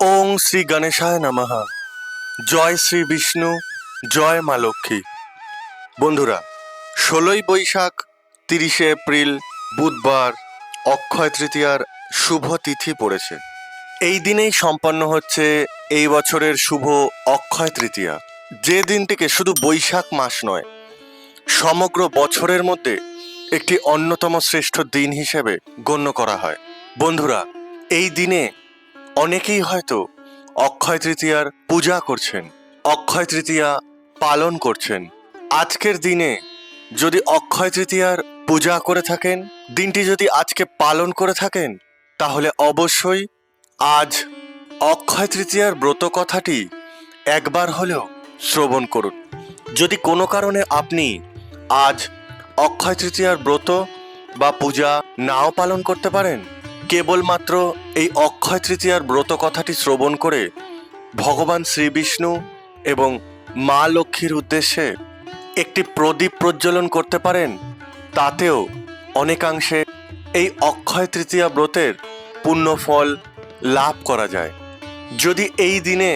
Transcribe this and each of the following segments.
ওং শ্রী গণেশায় নমঃ। জয় শ্রী বিষ্ণু, জয় মা লক্ষ্মী। বন্ধুরা, ষোলোই বৈশাখ, তিরিশে এপ্রিল, বুধবার, অক্ষয় তৃতীয়ার শুভ তিথি পড়েছে। এই দিনেই সম্পন্ন হচ্ছে এই বছরের শুভ অক্ষয় তৃতীয়া। যে দিনটিকে শুধু বৈশাখ মাস নয়, সমগ্র বছরের মধ্যে একটি অন্যতম শ্রেষ্ঠ দিন হিসেবে গণ্য করা হয়। বন্ধুরা, এই দিনে অনেকেই হয়তো অক্ষয় তৃতীয়ার পূজা করছেন, অক্ষয় তৃতীয়া পালন করছেন। আজকের দিনে যদি অক্ষয় তৃতীয়ার পূজা করে থাকেন, দিনটি যদি আজকে পালন করে থাকেন, তাহলে অবশ্যই আজ অক্ষয় তৃতীয়ার ব্রত কথাটি একবার হলেও শ্রবণ করুন। যদি কোনো কারণে আপনি আজ অক্ষয় তৃতীয়ার ব্রত বা পূজা নাও পালন করতে পারেন কেবলমাত্র এই অক্ষয় তৃতীয়ার ব্রত কথাটি শ্রবণ করে ভগবান শ্রীবিষ্ণু এবং মা লক্ষ্মীর উদ্দেশ্যে একটি প্রদীপ প্রজ্বলন করতে পারেন, তাতেও অনেকাংশে এই অক্ষয় তৃতীয়া ব্রতের পুণ্য ফল লাভ করা যায়। যদি এই দিনে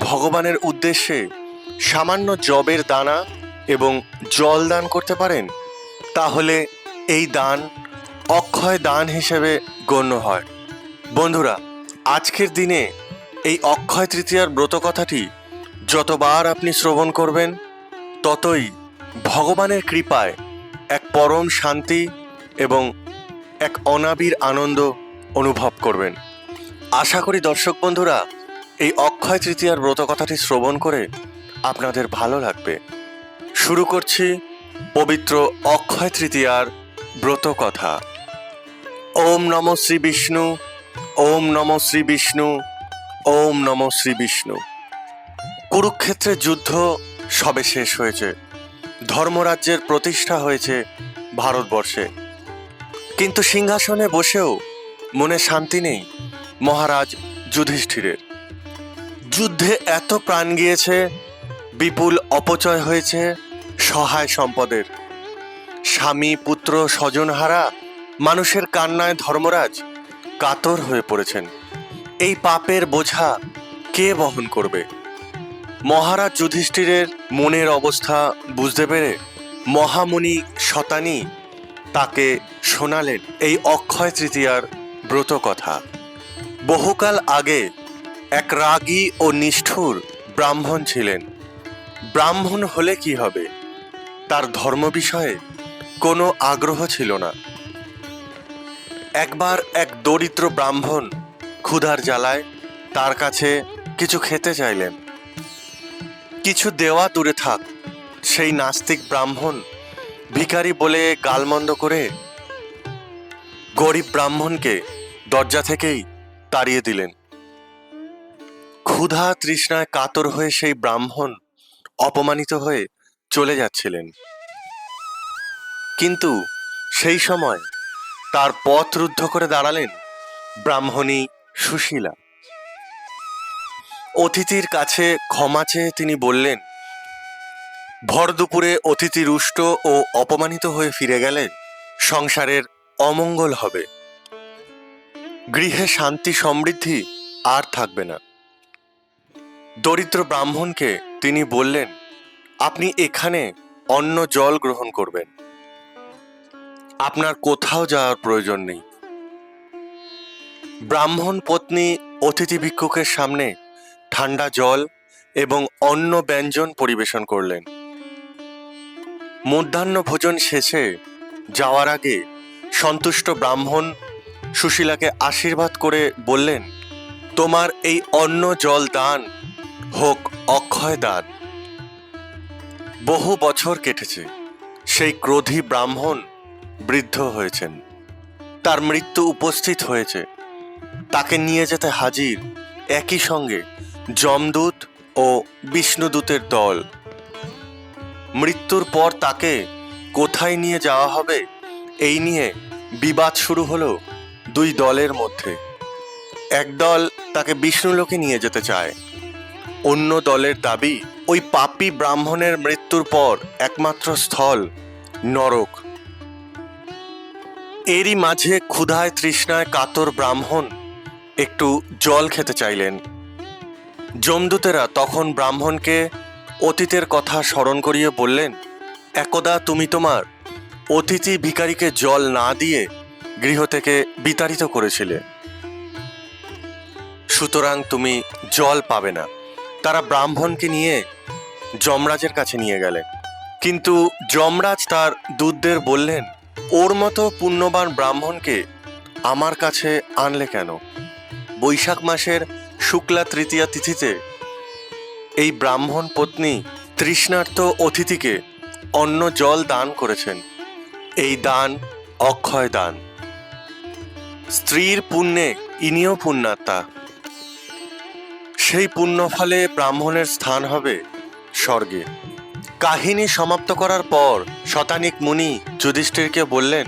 ভগবানের উদ্দেশ্যে সামান্য জবের দানা এবং জল দান করতে পারেন, তাহলে এই দান অক্ষয় দান হিসেবে গণ্য হয়। বন্ধুরা, আজকের দিনে এই অক্ষয় তৃতীয়ার ব্রত কথাটি যতবার আপনি শ্রবণ করবেন, ততই ভগবানের কৃপায় এক পরম শান্তি এবং এক অনাবির আনন্দ অনুভব করবেন। আশা করি দর্শক বন্ধুরা, এই অক্ষয় তৃতীয়ার ব্রত কথাটি শ্রবণ করে আপনাদের ভালো লাগবে। শুরু করছি পবিত্র অক্ষয় তৃতীয়ার ব্রত কথা। ওম নম শ্রী বিষ্ণু, ওম নম শ্রী বিষ্ণু, ওম নম শ্রী বিষ্ণু। কুরুক্ষেত্রের যুদ্ধ সবে শেষ হয়েছে। ধর্মরাজ্যের প্রতিষ্ঠা হয়েছে ভারতবর্ষে। কিন্তু সিংহাসনে বসেও মনে শান্তি নেই মহারাজ যুধিষ্ঠিরের। যুদ্ধে এত প্রাণ গিয়েছে, বিপুল অপচয় হয়েছে সহায় সম্পদের। স্বামী, পুত্র স্বজনহারা মানুষের কান্নায় ধর্মরাজ কাতর হয়ে পড়েছেন। এই পাপের বোঝা কে বহন করবে? মহারাজ যুধিষ্ঠিরের মনের অবস্থা বুঝতে পেরে মহামুনি শতানী তাকে শোনালেন এই অক্ষয় তৃতীয়ার ব্রত কথা। বহুকাল আগে এক রাগী ও নিষ্ঠুর ব্রাহ্মণ ছিলেন। ব্রাহ্মণ হলে কি হবে? তার ধর্ম বিষয়ে কোনো আগ্রহ ছিল না। একবার এক দরিদ্র ব্রাহ্মণ ক্ষুধার জ্বালায় তার কাছে কিছু খেতে চাইলেন। কিছু দেওয়া দূরে থাক, সেই নাস্তিক ব্রাহ্মণ ভিখারি বলে গালমন্দ করে গরিব ব্রাহ্মণকে দরজা থেকেই তাড়িয়ে দিলেন। ক্ষুধা তৃষ্ণায় কাতর হয়ে সেই ব্রাহ্মণ অপমানিত হয়ে চলে যাচ্ছিলেন। কিন্তু সেই সময় তার পথ রুদ্ধ করে দাঁড়ালেন ব্রাহ্মণী সুশীলা। অতিথির কাছে ক্ষমা চেয়ে তিনি বললেন, ভর দুপুরে অতিথি রুষ্ট ও অপমানিত হয়ে ফিরে গেলে সংসারের অমঙ্গল হবে। গৃহে শান্তি সমৃদ্ধি আর থাকবে না। দরিদ্র ব্রাহ্মণকে তিনি বললেন, আপনি এখানে অন্ন জল গ্রহণ করবেন। আপনার কোথাও যাওয়ার প্রয়োজন নেই। ব্রাহ্মণ পত্নী, অতিথি ভিক্ষুকের সামনে ঠান্ডা জল এবং অন্য ব্যঞ্জন পরিবেশন করলেন। মধ্যাহ্ন ভোজন শেষে যাওয়ার আগে সন্তুষ্ট ব্রাহ্মণ সুশীলাকে আশীর্বাদ করে বললেন, তোমার এই অন্ন জল দান হোক অক্ষয় দান। বহু বছর কেটেছে, সেই ক্রোধী ব্রাহ্মণ বৃদ্ধ হয়েছেন। তার মৃত্যু উপস্থিত হয়েছে। তাকে নিয়ে যেতে হাজির একই সঙ্গে যমদূত ও বিষ্ণুদূতের দল। মৃত্যুর পর তাকে কোথায় নিয়ে যাওয়া হবে, এই নিয়ে বিবাদ শুরু হলো দুই দলের মধ্যে। একদল তাকে বিষ্ণুলোকে নিয়ে যেতে চায়। অন্য দলের দাবি, ওই পাপী ব্রাহ্মণের মৃত্যুর পর একমাত্র স্থল নরক। এরই মাঝে ক্ষুধায় তৃষ্ণায় কাতর ব্রাহ্মণ একটু জল খেতে চাইলেন। জমদূতেরা তখন ব্রাহ্মণকে অতীতের কথা স্মরণ করিয়ে বললেন, একদা তুমি তোমার অতিথি ভিখারিকে জল না দিয়ে গৃহ থেকে বিতাড়িত করেছিলে। সুতরাং তুমি জল পাবে না। তারা ব্রাহ্মণকে নিয়ে যমরাজের কাছে নিয়ে গেলেন। কিন্তু যমরাজ তার দূতদের বললেন ওর মতো পুণ্যবান ব্রাহ্মণকে আমার কাছে আনলে কেন? বৈশাখ মাসের শুক্লা তৃতীয়া তিথিতে এই ব্রাহ্মণ পত্নী তৃষ্ণার্ত অতিথিকে অন্ন জল দান করেছেন। এই দান অক্ষয় দান। স্ত্রীর পুণ্যে ইনিও পুণ্যাত্মা। সেই পুণ্য ফলে ব্রাহ্মণের স্থান হবে স্বর্গে। কাহিনী সমাপ্ত করার পর শতানিক মুনি যুধিষ্ঠিরকে বললেন,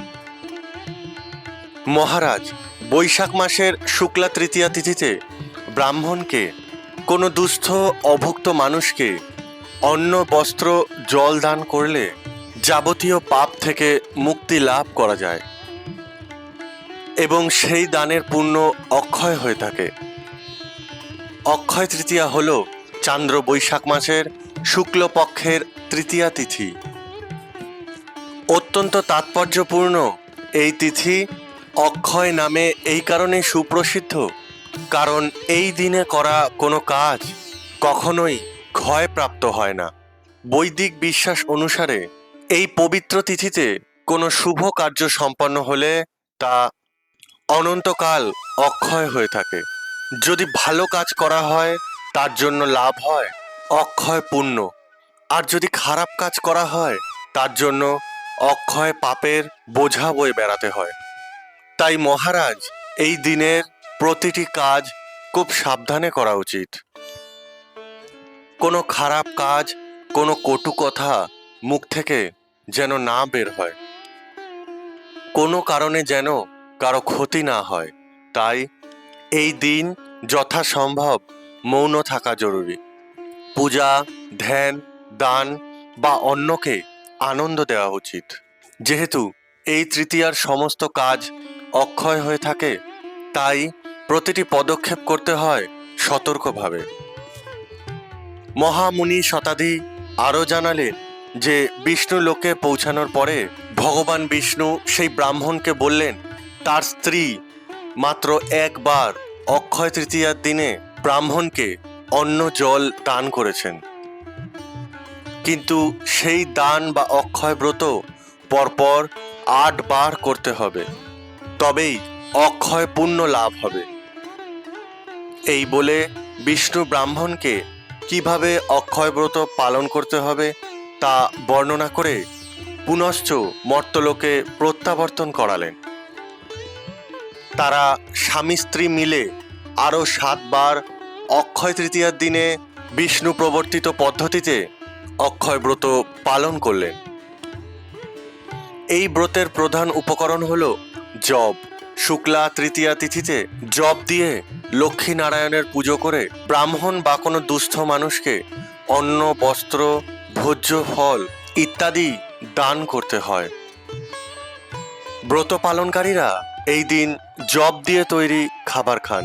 মহারাজ, বৈশাখ মাসের শুক্লা তৃতীয়া তিথিতে ব্রাহ্মণকে, কোনো দুস্থ, অভুক্ত মানুষকে অন্ন, বস্ত্র, জল দান করলে যাবতীয় পাপ থেকে মুক্তি লাভ করা যায় এবং সেই দানের পুণ্য অক্ষয় হয়ে থাকে। অক্ষয় তৃতীয়া হল চান্দ্র বৈশাখ মাসের শুক্লপক্ষের তৃতীয়া তিথি। অত্যন্ত তাৎপর্যপূর্ণ এই তিথি অক্ষয় নামে এই কারণে সুপ্রসিদ্ধ, কারণ এই দিনে করা কোনো কাজ কখনোই ক্ষয়প্রাপ্ত হয় না। বৈদিক বিশ্বাস অনুসারে এই পবিত্র তিথিতে কোনো শুভ কার্য সম্পন্ন হলে তা অনন্তকাল অক্ষয় হয়ে থাকে। যদি ভালো কাজ করা হয়, তার জন্য লাভ হয়। অক্ষয় পুণ্য আর যদি খারাপ কাজ করা হয়, তার জন্য অক্ষয় পাপের বোঝা বয়ে বেড়াতে হয়। তাই মহারাজ, এই দিনের প্রতিটি কাজ খুব সাবধানে করা উচিত। কোনো খারাপ কাজ, কোনো কটু কথা মুখ থেকে যেন না বের হয়। কোনো কারণে যেন কারও ক্ষতি না হয়। তাই এই দিন যথাসম্ভব মৌন থাকা জরুরি। পূজা, ধ্যান, দান বা অন্যকে আনন্দ দেওয়া উচিত। যেহেতু এই তৃতীয়ার সমস্ত কাজ অক্ষয় হয়ে থাকে, তাই প্রতিটি পদক্ষেপ করতে হয় সতর্কভাবে। মহামুনি শতাধি আরও জানালেন যে, বিষ্ণু লোকে পৌঁছানোর পরে ভগবান বিষ্ণু সেই ব্রাহ্মণকে বললেন, তার স্ত্রী মাত্র একবার অক্ষয় তৃতীয়ার দিনে ব্রাহ্মণকে অন্ন জল দান করেছেন। কিন্তু সেই দান বা অক্ষয় ব্রত পরপর আট বার করতে হবে। তবেই অক্ষয় পুণ্য লাভ হবে। এই বলে বিষ্ণু ব্রাহ্মণকে কীভাবে অক্ষয় ব্রত পালন করতে হবে তা বর্ণনা করে পুনশ্চ মর্তলোকে প্রত্যাবর্তন করালেন। তারা স্বামী স্ত্রী মিলে আরও সাতবার অক্ষয় তৃতীয়ার দিনে বিষ্ণু প্রবর্তিত পদ্ধতিতে অক্ষয় ব্রত পালন করলেন। এই ব্রতের প্রধান উপকরণ হল জব শুক্লা তৃতীয়া তিথিতে জব দিয়ে লক্ষ্মী নারায়ণের পুজো করে ব্রাহ্মণ বা কোনো দুস্থ মানুষকে অন্ন, বস্ত্র, ভোজ্য, ফল ইত্যাদি দান করতে হয়। ব্রত পালনকারীরা এই দিন জব দিয়ে তৈরি খাবার খান।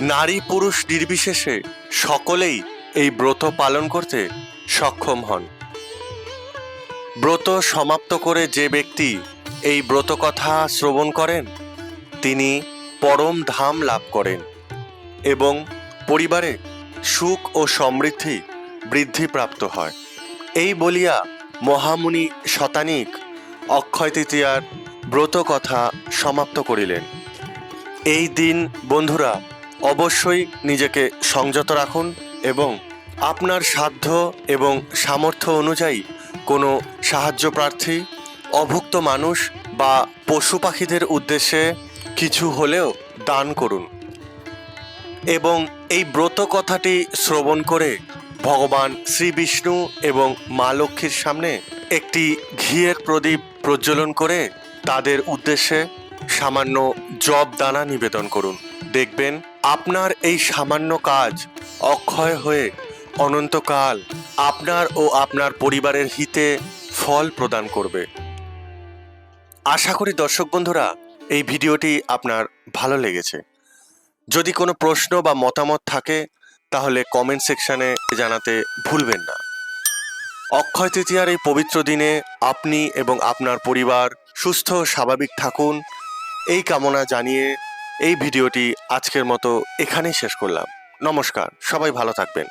নারী পুরুষ নির্বিশেষে সকলেই এই ব্রত পালন করতে সক্ষম হন। ব্রত সমাপ্ত করে যে ব্যক্তি এই ব্রত কথা শ্রবণ করেন, তিনি পরম ধাম লাভ করেন এবং পরিবারে সুখ ও সমৃদ্ধি বৃদ্ধিপ্রাপ্ত হয়। এই বলিয়া মহামুনি শতানিক অক্ষয় তৃতীয়ার ব্রত কথা সমাপ্ত করিলেন। এই দিন, বন্ধুরা অবশ্যই নিজেকে সংযত রাখুন এবং আপনার সাধ্য এবং সামর্থ্য অনুযায়ী কোনো সাহায্য প্রার্থী, অভুক্ত মানুষ বা পশু পাখিদের উদ্দেশ্যে কিছু হলেও দান করুন এবং এই ব্রত কথাটি শ্রবণ করে ভগবান শ্রী বিষ্ণু এবং মা লক্ষ্মীর সামনে একটি ঘিয়ের প্রদীপ প্রজ্বলন করে তাদের উদ্দেশ্যে সামান্য জব দানা নিবেদন করুন। দেখবেন আপনার এই সামান্য কাজ অক্ষয় হয়ে অনন্তকাল আপনার ও আপনার পরিবারের হিতে ফল প্রদান করবে। আশা করি দর্শক বন্ধুরা, এই ভিডিওটি আপনার ভালো লেগেছে। যদি কোনো প্রশ্ন বা মতামত থাকে, তাহলে কমেন্ট সেকশানে জানাতে ভুলবেন না। অক্ষয় তৃতীয়ার এই পবিত্র দিনে আপনি এবং আপনার পরিবার সুস্থ স্বাভাবিক থাকুন। এই কামনা জানিয়ে এই ভিডিওটি আজকের মতো এখানেই শেষ করলাম। নমস্কার সবাই ভালো থাকবেন।